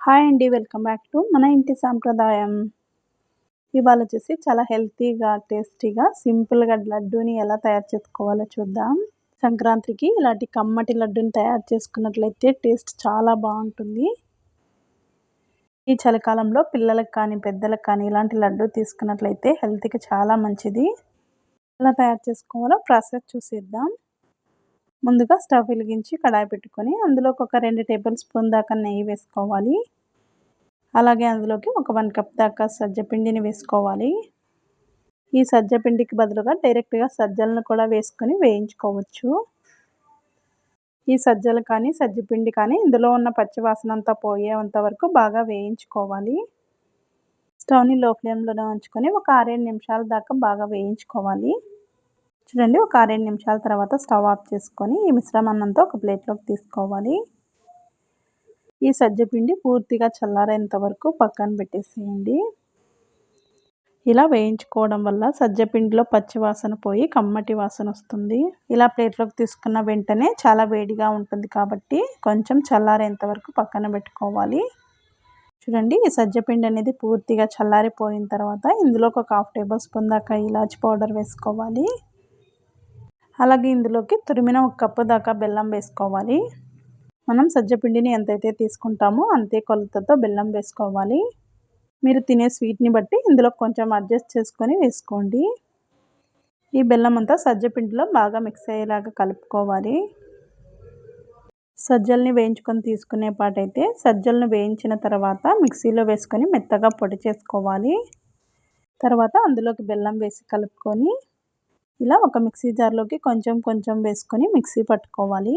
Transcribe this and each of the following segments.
Hi అండి welcome back to మన ఇంటి సాంప్రదాయం. ఇవాళ వచ్చేసి చాలా హెల్తీగా టేస్టీగా సింపుల్గా లడ్డూని ఎలా తయారు చేసుకోవాలో చూద్దాం. సంక్రాంతికి ఇలాంటి కమ్మటి లడ్డూని తయారు చేసుకున్నట్లయితే టేస్ట్ చాలా బాగుంటుంది. ఈ చలికాలంలో పిల్లలకు కానీ పెద్దలకు కానీ ఇలాంటి లడ్డు తీసుకున్నట్లయితే హెల్త్కి చాలా మంచిది. ఎలా తయారు చేసుకోవాలో ప్రాసెస్ చూసేద్దాం. ముందుగా స్టవ్ వెలిగించి కడాయి పెట్టుకొని అందులోకి ఒక రెండు టేబుల్ స్పూన్ దాకా నెయ్యి వేసుకోవాలి. అలాగే అందులోకి ఒక వన్ కప్ దాకా సజ్జపిండిని వేసుకోవాలి. ఈ సజ్జపిండికి బదులుగా డైరెక్ట్గా సజ్జలను కూడా వేసుకొని వేయించుకోవచ్చు. ఈ సజ్జలు కానీ సజ్జపిండి కానీ ఇందులో ఉన్న పచ్చివాసన అంతా పోయేంత వరకు బాగా వేయించుకోవాలి. స్టవ్ని లో ఫ్లేమ్లోనే ఉంచుకొని ఒక ఆరేడు నిమిషాల దాకా బాగా వేయించుకోవాలి. చూడండి ఒక ఆరేడు నిమిషాల తర్వాత స్టవ్ ఆఫ్ చేసుకొని ఈ మిశ్రమాన్నంతా ఒక ప్లేట్లోకి తీసుకోవాలి. ఈ సజ్జపిండి పూర్తిగా చల్లారేంత వరకు పక్కన పెట్టేసేయండి. ఇలా వేయించుకోవడం వల్ల సజ్జపిండిలో పచ్చి వాసన పోయి కమ్మటి వాసన వస్తుంది. ఇలా ప్లేట్లోకి తీసుకున్న వెంటనే చాలా వేడిగా ఉంటుంది కాబట్టి కొంచెం చల్లారేంత వరకు పక్కన పెట్టుకోవాలి. చూడండి ఈ సజ్జపిండి అనేది పూర్తిగా చల్లారిపోయిన తర్వాత ఇందులో ఒక హాఫ్ టేబుల్ స్పూన్ దాకా ఇలాచి పౌడర్ వేసుకోవాలి. అలాగే ఇందులోకి తురిమిన ఒక కప్పు దాకా బెల్లం వేసుకోవాలి. మనం సజ్జపిండిని ఎంతైతే తీసుకుంటామో అంతే కొలతతో బెల్లం వేసుకోవాలి. మీరు తినే స్వీట్ని బట్టి ఇందులో కొంచెం అడ్జస్ట్ చేసుకొని వేసుకోండి. ఈ బెల్లం అంతా సజ్జపిండిలో బాగా మిక్స్ అయ్యేలాగా కలుపుకోవాలి. సజ్జల్ని వేయించుకొని తీసుకునే పాటైతే సజ్జలను వేయించిన తర్వాత మిక్సీలో వేసుకొని మెత్తగా పొడి చేసుకోవాలి. తర్వాత అందులోకి బెల్లం వేసి కలుపుకొని ఇలా ఒక మిక్సీ జార్లోకి కొంచెం కొంచెం వేసుకొని మిక్సీ పట్టుకోవాలి.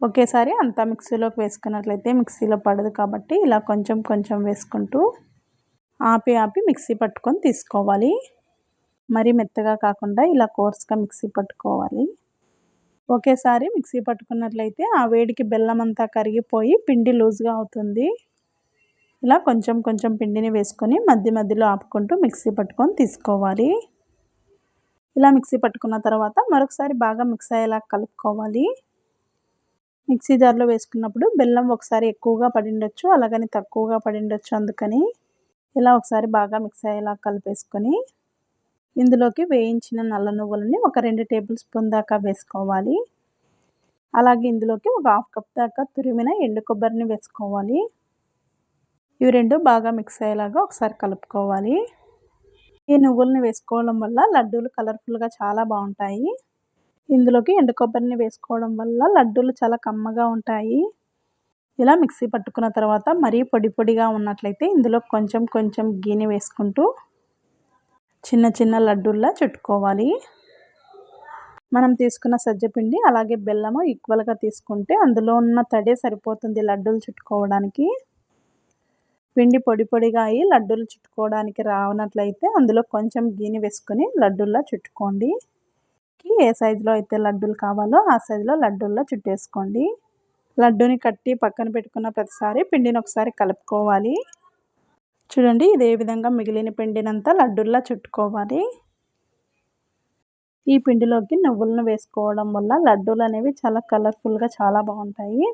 ఒకేసారి అంతా మిక్సీలోకి వేసుకున్నట్లయితే మిక్సీలో పడదు కాబట్టి ఇలా కొంచెం కొంచెం వేసుకుంటూ ఆపి ఆపి మిక్సీ పట్టుకొని తీసుకోవాలి. మరి మెత్తగా కాకుండా ఇలా కోర్స్గా మిక్సీ పట్టుకోవాలి. ఒకేసారి మిక్సీ పట్టుకున్నట్లయితే ఆ వేడికి బెల్లం అంతా కరిగిపోయి పిండి లూజ్గా అవుతుంది. ఇలా కొంచెం కొంచెం పిండిని వేసుకొని మధ్య మధ్యలో ఆపుకుంటూ మిక్సీ పట్టుకొని తీసుకోవాలి. ఇలా మిక్సీ పట్టుకున్న తర్వాత మరొకసారి బాగా మిక్స్ అయ్యేలా కలుపుకోవాలి. మిక్సీ జార్లో వేసుకున్నప్పుడు బెల్లం ఒకసారి ఎక్కువగా పడిండొచ్చు అలాగని తక్కువగా పడిండొచ్చు అందుకని ఇలా ఒకసారి బాగా మిక్స్ అయ్యేలా కలిపేసుకొని ఇందులోకి వేయించిన నల్ల నువ్వులని ఒక రెండు టేబుల్ స్పూన్ దాకా వేసుకోవాలి. అలాగే ఇందులోకి ఒక హాఫ్ కప్ దాకా తురిమిన ఎండు కొబ్బరిని వేసుకోవాలి. ఇవి రెండు బాగా మిక్స్ అయ్యేలాగా ఒకసారి కలుపుకోవాలి. ఈ నువ్వుల్ని వేసుకోవడం వల్ల లడ్డూలు కలర్ఫుల్గా చాలా బాగుంటాయి. ఇందులోకి ఎండు కొబ్బరిని వేసుకోవడం వల్ల లడ్డూలు చాలా కమ్మగా ఉంటాయి. ఇలా మిక్సీ పట్టుకున్న తర్వాత మరీ పొడి పొడిగా ఉన్నట్లయితే ఇందులో కొంచెం కొంచెం గీని వేసుకుంటూ చిన్న చిన్న లడ్డూల్లా చుట్టుకోవాలి. మనం తీసుకున్న సజ్జపిండి అలాగే బెల్లము ఈక్వల్గా తీసుకుంటే అందులో ఉన్న తడే సరిపోతుంది లడ్డూలు చుట్టుకోవడానికి. పిండి పొడి పొడిగా అయ్యి లడ్డూలు చుట్టుకోవడానికి రావనట్లయితే అందులో కొంచెం గీని వేసుకొని లడ్డూల్లా చుట్టుకోండి. ఏ సైజులో అయితే లడ్డూలు కావాలో ఆ సైజులో లడ్డూల్లో చుట్టేసుకోండి. లడ్డూని కట్టి పక్కన పెట్టుకున్న ప్రతిసారి పిండిని ఒకసారి కలుపుకోవాలి. చూడండి ఇదే విధంగా మిగిలిన పిండినంతా లడ్డూల్లా చుట్టుకోవాలి. ఈ పిండిలోకి నువ్వులను వేసుకోవడం వల్ల లడ్డూలు అనేవి చాలా కలర్ఫుల్గా చాలా బాగుంటాయి.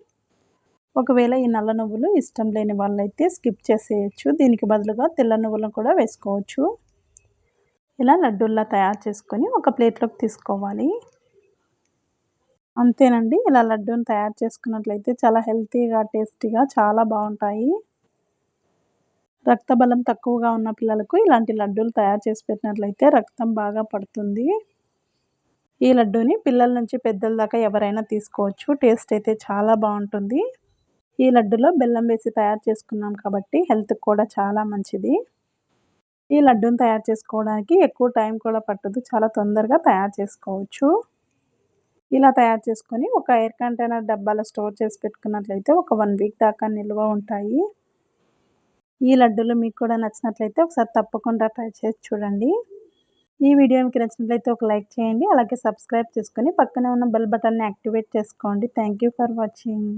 ఒకవేళ ఈ నల్ల నువ్వులు ఇష్టం లేని వాళ్ళైతే స్కిప్ చేసేయచ్చు. దీనికి బదులుగా తెల్ల నువ్వులను కూడా వేసుకోవచ్చు. ఇలా లడ్డూల్లా తయారు చేసుకొని ఒక ప్లేట్లోకి తీసుకోవాలి. అంతేనండి ఇలా లడ్డూని తయారు చేసుకున్నట్లయితే చాలా హెల్తీగా టేస్టీగా చాలా బాగుంటాయి. రక్తబలం తక్కువగా ఉన్న పిల్లలకు ఇలాంటి లడ్డూలు తయారు చేసి పెట్టినట్లయితే రక్తం బాగా పడుతుంది. ఈ లడ్డూని పిల్లల నుంచి పెద్దల దాకా ఎవరైనా తీసుకోవచ్చు. టేస్ట్ అయితే చాలా బాగుంటుంది. ఈ లడ్డులో బెల్లం వేసి తయారు చేసుకున్నాం కాబట్టి హెల్త్కి కూడా చాలా మంచిది. ఈ లడ్డూని తయారు చేసుకోవడానికి ఎక్కువ టైం కూడా పట్టదు. చాలా తొందరగా తయారు చేసుకోవచ్చు. ఇలా తయారు చేసుకొని ఒక ఎయిర్ కంటైనర్ డబ్బాలో స్టోర్ చేసి పెట్టుకున్నట్లయితే ఒక వన్ వీక్ దాకా నిల్వ ఉంటాయి. ఈ లడ్డూలు మీకు కూడా నచ్చినట్లయితే ఒకసారి తప్పకుండా ట్రై చేసి చూడండి. ఈ వీడియో మీకు నచ్చినట్లయితే ఒక లైక్ చేయండి. అలాగే సబ్స్క్రైబ్ చేసుకొని పక్కనే ఉన్న బెల్ బటన్ని యాక్టివేట్ చేసుకోండి. Thank for watching.